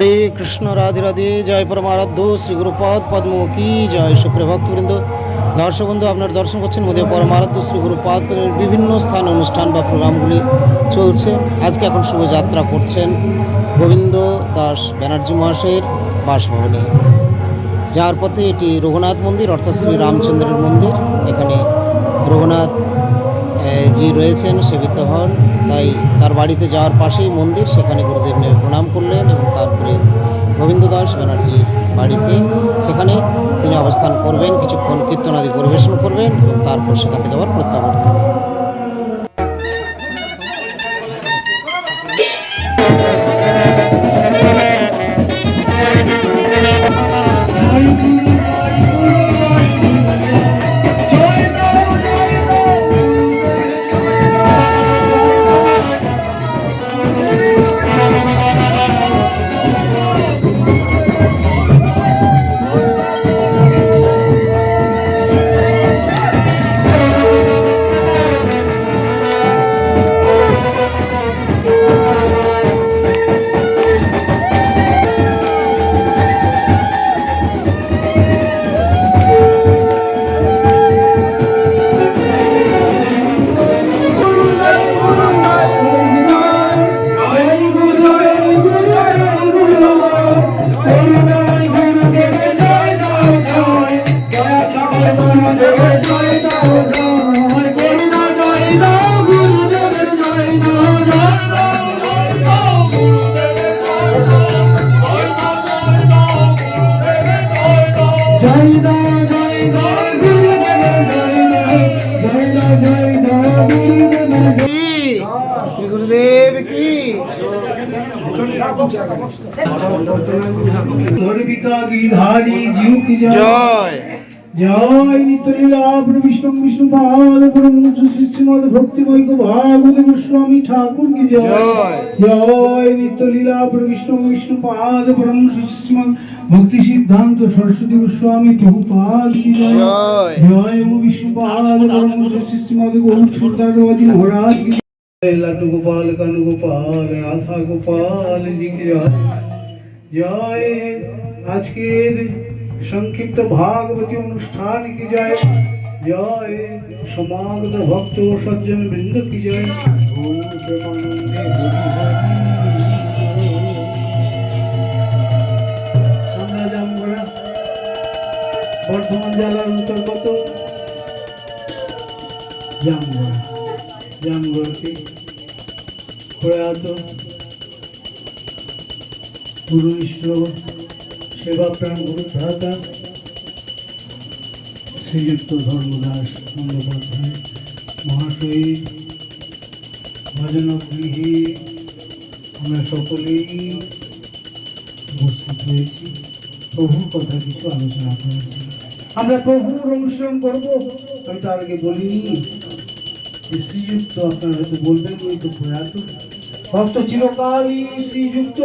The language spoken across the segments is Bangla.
হরে কৃষ্ণ, রাধে রাধে। জয় পরমারাধ্য, শ্রী গুরুপদ কি জয় সুপ্রিয় ভক্তবৃন্দ দর্শক বন্ধু আপনার দর্শন করছেন মোদী পরমারাধ্য, শ্রী গুরুপদ বিভিন্ন স্থান, অনুষ্ঠান বা প্রোগ্রামগুলি চলছে। আজকে এখন শুভযাত্রা করছেন গোবিন্দ দাস ব্যানার্জি মহাশয়ের বাসভবনে। যার পথে এটি রঘুনাথ মন্দির, অর্থাৎ শ্রী রামচন্দ্রের মন্দির। এখানে রঘুনাথ জি রয়েছেন, সেবিত হন। তাই তার বাড়িতে যাওয়ার পাশেই মন্দির, সেখানে গুরুদেব নেমে প্রণাম করলেন এবং তারপরে গোবিন্দ দাস ব্যানার্জির বাড়িতে সেখানে তিনি অবস্থান করবেন, কিছুক্ষণ কীর্তনাদি পরিবেশন করবেন এবং তারপর সেখান থেকে আবার প্রত্যাবর্তন। জয়। জয়। জয় নিত্যলীলা বিষ্ণু বিষ্ণু পাদ ব্রহ্ম শ্রীমদ ভক্তিময় ভাগবত গোস্বামী ঠাকুর কি জয়। জয়। জয় নিত্যলীলা বিষ্ণু বিষ্ণু পাদ ব্রহ্ম শ্রীমদ ভক্তি সিদ্ধান্ত সরস্বতী গোস্বামী প্রভুপাদ কি জয়। জয়। বিষ্ণু পাদ ব্রহ্ম শ্রীমদ গৌর সুন্দরবাদী মহারাজ কি জয়। লাটু গোপাল কানু গোপাল রাধা গোপাল জি কি জয় আজকের সংক্ষিপ্ত ভাগবতী অনুষ্ঠান কি জয় জয় সমাগত ভক্ত সজ্জন বৃন্দ কি জয়। আমরা জামগড়া বর্ধমান জেলার অন্তর্গত জামগড়া জামগড়কে প্রয়াত গুরুনিষ্ঠ সেবাপ্রাণ গুরুভ্রাতা শ্রীযুক্ত ধর্মদাস বন্দ্যোপাধ্যায় মহাশয়ী ভজনগৃহে আমরা সকলেই উপস্থিত হয়েছি। প্রভুর কথা কিছু আলোচনা করেছি। আমরা প্রভুর অনুসরণ করব, আমি তার আগে বলিনি। শ্রীযুক্ত আপনারা হয়তো বলবেন উনি তো প্রয়াত ভক্ত চিরকালই শ্রীযুক্ত,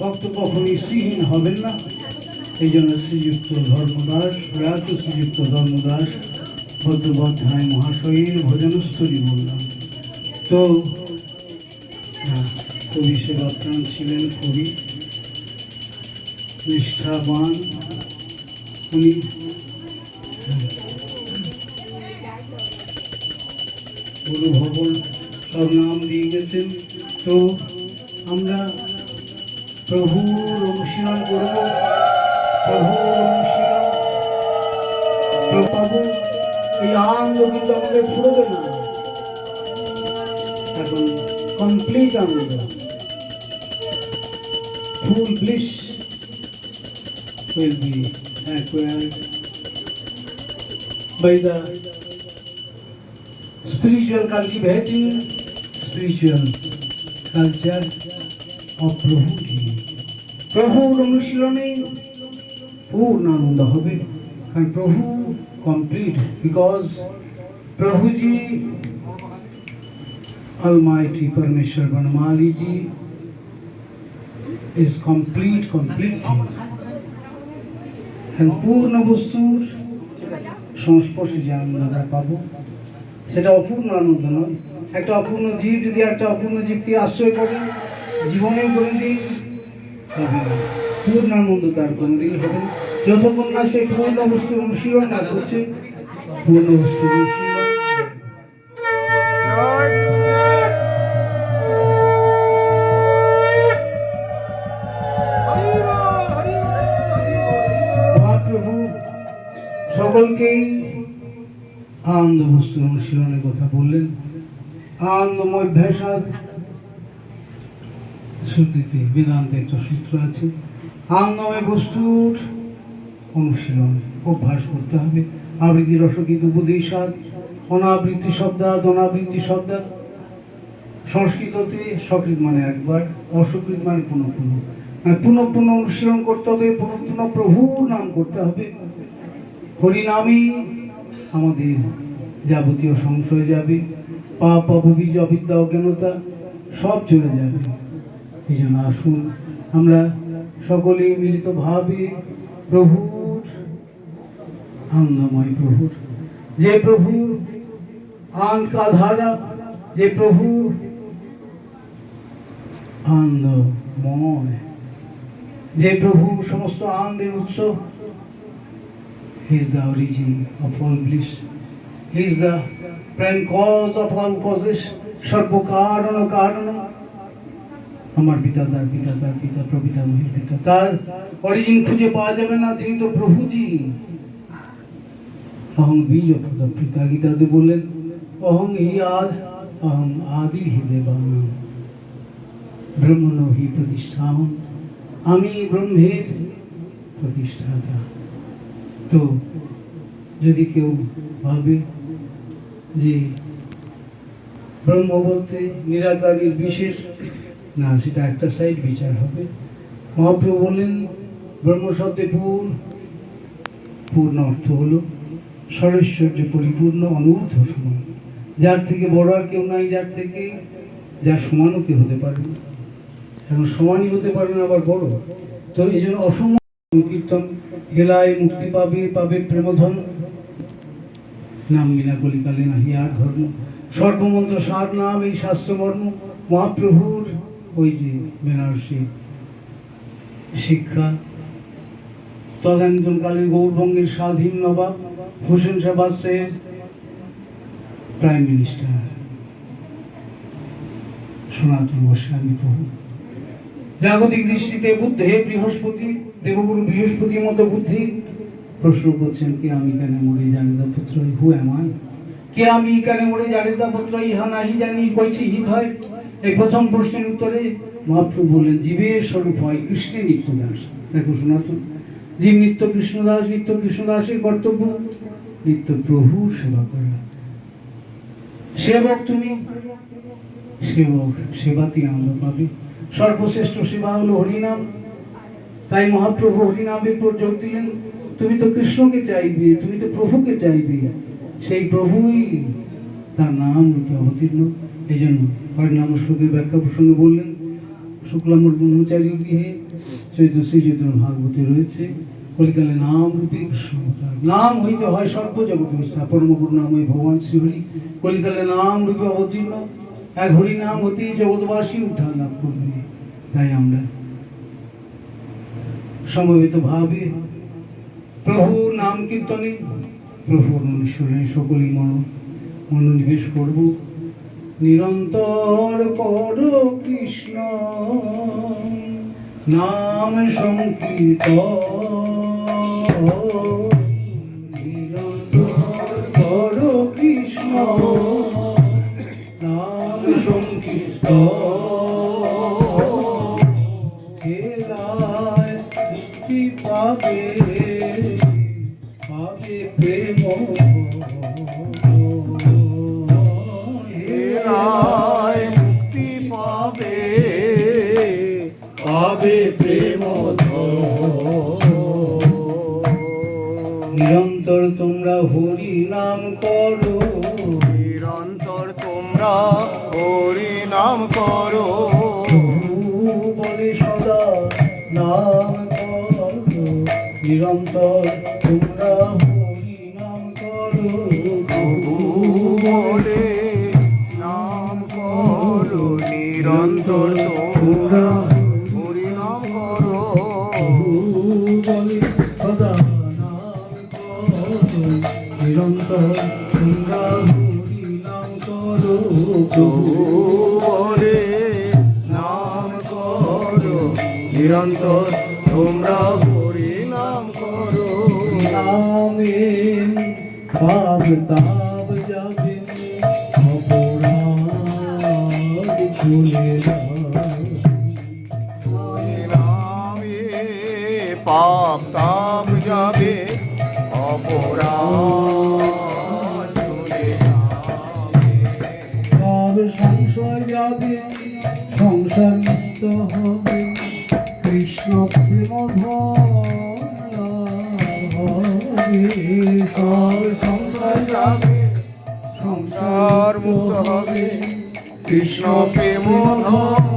ভক্ত কখনই শ্রীহীন হবেন না। এই জন্য শ্রীযুক্ত ধর্মদাস প্রয়াত শ্রীযুক্ত ধর্মদাস বন্দ্যোপাধ্যায় মহাশয়ের ভজনস্থলী বললাম। তো কবি সেবাপ্রাণ ছিলেন কবি, নিষ্ঠাবান। উনি গুরু ভবন সব নাম দিয়ে গেছেন। তো আমরা প্রভুর অনুশীলন করব। প্রভুর অনুশীলন। পাবো এই আনন্দ কিন্তু আমাদের ফুরবে না। এখন complete Ananda. Full bliss will be acquired spiritual cultivating spiritual culture of Prabhuji প্রভুর অনুশীলনে পূর্ণ আনন্দ হবে কারণ প্রভু complete because প্রভুজি ji is complete, complete thing. And পূর্ণ বস্তুর সংস্পর্শে যে আমরা পাবো সেটা অপূর্ণ আনন্দ নয়। একটা অপূর্ণ জীব, যদি একটা অপূর্ণ জীবকে আশ্রয় করে জীবনে কোনোদিন হবে পূর্ণ আনন্দ তার কোনদিন হবে যতক্ষণ না। সে পূর্ণ বস্তু অনুশীলন না করছে, পূর্ণ বস্তু অনুশীলন। আনন্দ বস্তু অনুশীলনের কথা বললেন। আনন্দময় ভেষাদ শ্রুতিতে বেদান্তে একটা সূত্র আছে। আনন্দময় বস্তুর অনুশীলন অভ্যাস করতে হবে। আবৃত্তি রসকিত উপদেশাদ, অনাবৃত্তি শব্দাদ অনাবৃত্তি শব্দাদ। সংস্কৃততে সকৃত মানে একবার, অসকৃত মানে পুনঃ পুনঃ পুনঃ পুনঃ অনুশীলন করতে হবে পুনঃ পুনঃ প্রভুর নাম করতে হবে। হরিনামই আমাদের যাবতীয় সংশয় যাবে, পাপ অভবীজ অবিদ্যা অজ্ঞানতা সব চলে যাবে। এই জন্য আসুন আমরা সকলে মিলিতভাবে প্রভুর আনন্দময় প্রভুর। যে প্রভুর আন কাধারা যে প্রভু আনন্দময়, যে প্রভু সমস্ত আনন্দের উৎস He is the origin of all bliss. He is the prime cause of all causes. সর্বকারণ কারণ আমার পিতা তার পিতা তার পিতা প্রপিতা মহির পিতা তার অরিজিন খুঁজে পাওয়া যাবে না তিনি তো প্রভুজি অহং বীজ পিতা গীতাতে বললেন অহং হি আদ অহং আদি হি দেবানাম ব্রহ্মণ হি প্রতিষ্ঠান আমি ব্রহ্মের প্রতিষ্ঠাতা তো যদি কেউ ভাবে যে ব্রহ্ম বলতে নিরাকারীর বিশেষ, না, সেটা একটা সাইড বিচার হবে। মহাপ্রভু বললেন ব্রহ্ম শব্দে পূর্ণ পূর্ণ অর্থ হলো সরৈশ্বর্য পরিপূর্ণ, অনূর্ধ্ব সমান। যার থেকে বড় আর কেউ নাই, যার থেকে, যার সমানও কেউ হতে পারে না। এখন সমানই হতে পারে না, আবার বড়? তো এই জন্য অসম কীর্তন হেলায় মুক্তি পাবে পাবে প্রেমধন। নাম বিনা কলিকালে নাহি আর ধর্ম। সর্বমন্ত্র সার নাম, এই শাস্ত্রবর্ণ মহাপ্রভুর ওই যে বেনারসি শিক্ষা। তদানীন্তনকালের গৌরবঙ্গের স্বাধীন নবাব হোসেন শাহবাজের প্রাইম মিনিস্টার। সনাতন গোস্বামী প্রভু। জাগতিক দৃষ্টিতে বুদ্ধে বৃহস্পতি। দেবগুরু বৃহস্পতির মতো বুদ্ধি। প্রশ্ন করছেন, কে আমি কেন মরে জানিদা পুত্র? হু এমাই কে আমি কেন মরে জানি জানিদা পুত্র? ইহা নাহি জানি, কইছি হিত হয়? এই প্রথম প্রশ্নের উত্তরে মহাপ্রভু বললেন জীবের স্বরূপ হয় কৃষ্ণের নিত্যদাস। দেখো সনাতন জীব নিত্য কৃষ্ণদাস, নিত্য কৃষ্ণদাসের কর্তব্য, নিত্য প্রভু সেবা করা। সেবক তুমি, সেবক সেবাতে আনন্দ পাবে। সর্বশ্রেষ্ঠ সেবা হলো হরিনাম। তাই মহাপ্রভু হরিনামের উপর যোগ দিলেন তুমি তো কৃষ্ণকে চাইবে, তুমি তো প্রভুকে চাইবে। সেই প্রভুই তার নাম রূপে অবতীর্ণ। এই জন্য হরিনাম শ্লোকের ব্যাখ্যা প্রসঙ্গে বললেন শুক্লামর ব্রহ্মচারী গৃহে চৈত্র শ্রী চৈতন্য ভাগবতে রয়েছে। কলিকালে নাম রূপে কৃষ্ণ। নাম হইতে হয় সর্বজগৎ ব্যবস্থা পরমগুরুনাময় ভগবান শ্রীহরি। কলিকালে নাম রূপে অবতীর্ণ। এক হরি নাম হতেই জগৎবাসী উদ্ধার লাভ করবে। তাই আমরা সমবেত ভাবে। প্রভু নাম কীর্তনে। প্রভুর অনুসরণে সকলেই মন, মনোনিবেশ করব। নিরন্তর কর কৃষ্ণ, নাম সংকীর্ত নিরন্তর করো নিরন্তর তোমরা হরি নাম করো। বলে সদা নাম করো নিরন্তর তোমরা নিরন্তর তোমরা হরি নাম করো। নামে ভাব তাপ যাবে সব সংশয় যাবে সংসার মুক্ত হবে। কৃষ্ণ প্রেম লাভ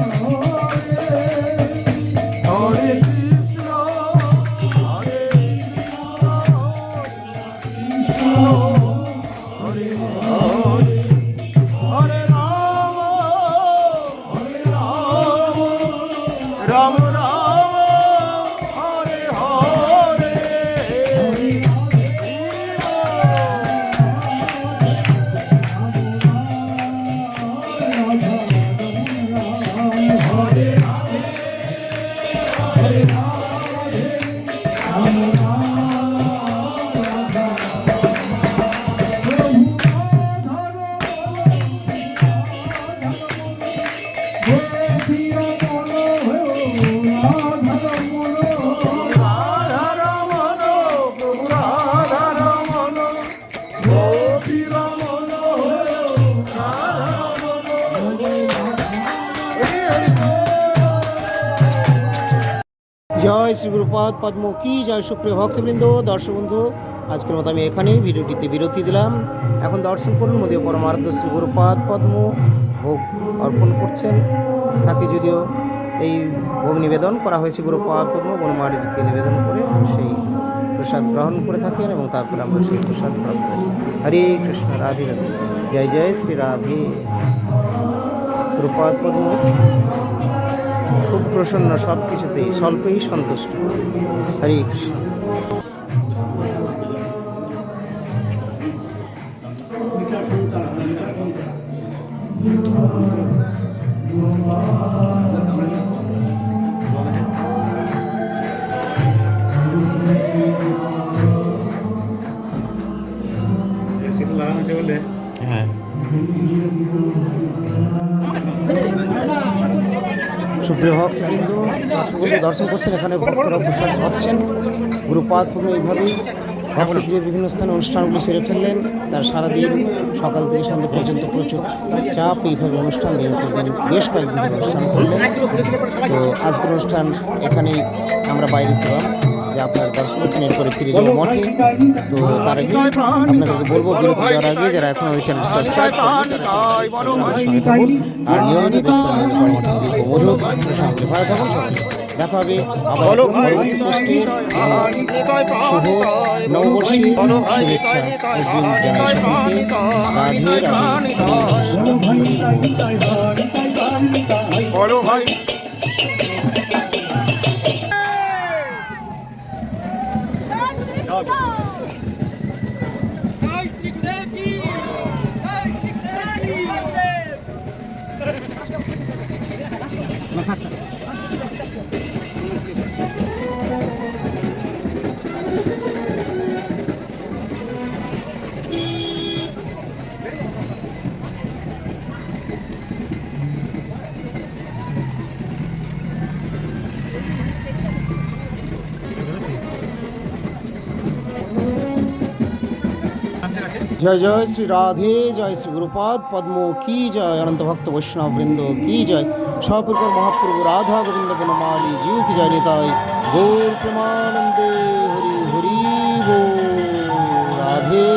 হরে জয় শ্রী গুরুপাদ পদ্ম কি জয় সুপ্রিয় ভক্তবৃন্দ দর্শক বন্ধু আজকের মতো আমি এখানেই ভিডিওটিতে বিরতি দিলাম। এখন দর্শন করুন, মোদীয় পরমার্থ শ্রী গুরুপাদ পদ্ম ভোগ অর্পণ করছেন। তাকে যদিও এই ভোগ নিবেদন করা হয়েছে গুরুপাদ পদ্ম বনমারিজকে নিবেদন করে সেই প্রসাদ গ্রহণ করে থাকেন এবং তারপরে আমরা সেই প্রসাদ প্রাপ্ত হই হরে কৃষ্ণ, রাধে রাধে। জয় জয় শ্রী রাধে। গুরুপাদ পদ্ম খুব প্রসন্ন সব কিছুতেই স্বল্পেই সন্তুষ্ট। হরে কৃষ্ণ। সুপ্রিয় ভক্তবৃন্দ দর্শকবৃন্দ, দর্শন করছেন এখানে, ভক্তরা প্রসাদ পাচ্ছেন গুরুপাদ পূর্ণ এইভাবেই ভক্তপ্রিয় বিভিন্ন স্থানে অনুষ্ঠানগুলি সেরে ফেললেন। তার সারাদিন সকাল থেকে সন্ধ্যা পর্যন্ত প্রচুর চাপ, এইভাবে অনুষ্ঠান দিন পর দিন বেশ কয়েকদিন অনুষ্ঠান করলেন। তো আজকের অনুষ্ঠান এখানেই আমরা বাইরে পেলাম যে আপনারা দর্শন করছেন এরপরে ফিরে যাব মঠে। তো তার আগে আপনাদেরকে বলব বিরতি দেওয়ার আগে যারা এখন আমাদের চ্যানেল সাবস্ক্রাইব করেন সঙ্গে থাকুন। আর নিয়মিত সঙ্গে ভালো থাকুন সবাই দেখা হবে আবার পরবর্তী পোস্টে শুভ নববর্ষের শুভেচ্ছা অগ্রিম জানাই সকলকে। রাধে রাধে। বলো ভাই। জয় জয় শ্রী রাধে, জয় শ্রী গুরুপাদ, পদ্ম, কি জয়? অনন্ত ভক্ত বৈষ্ণব বৃন্দ কি জয়? সপূর্ব মহাপ্রভু রাধা গোবিন্দ বনমালী, জিউ কি জয় নিতাই? গৌর প্রেমানন্দে হরি হরি গো রাধে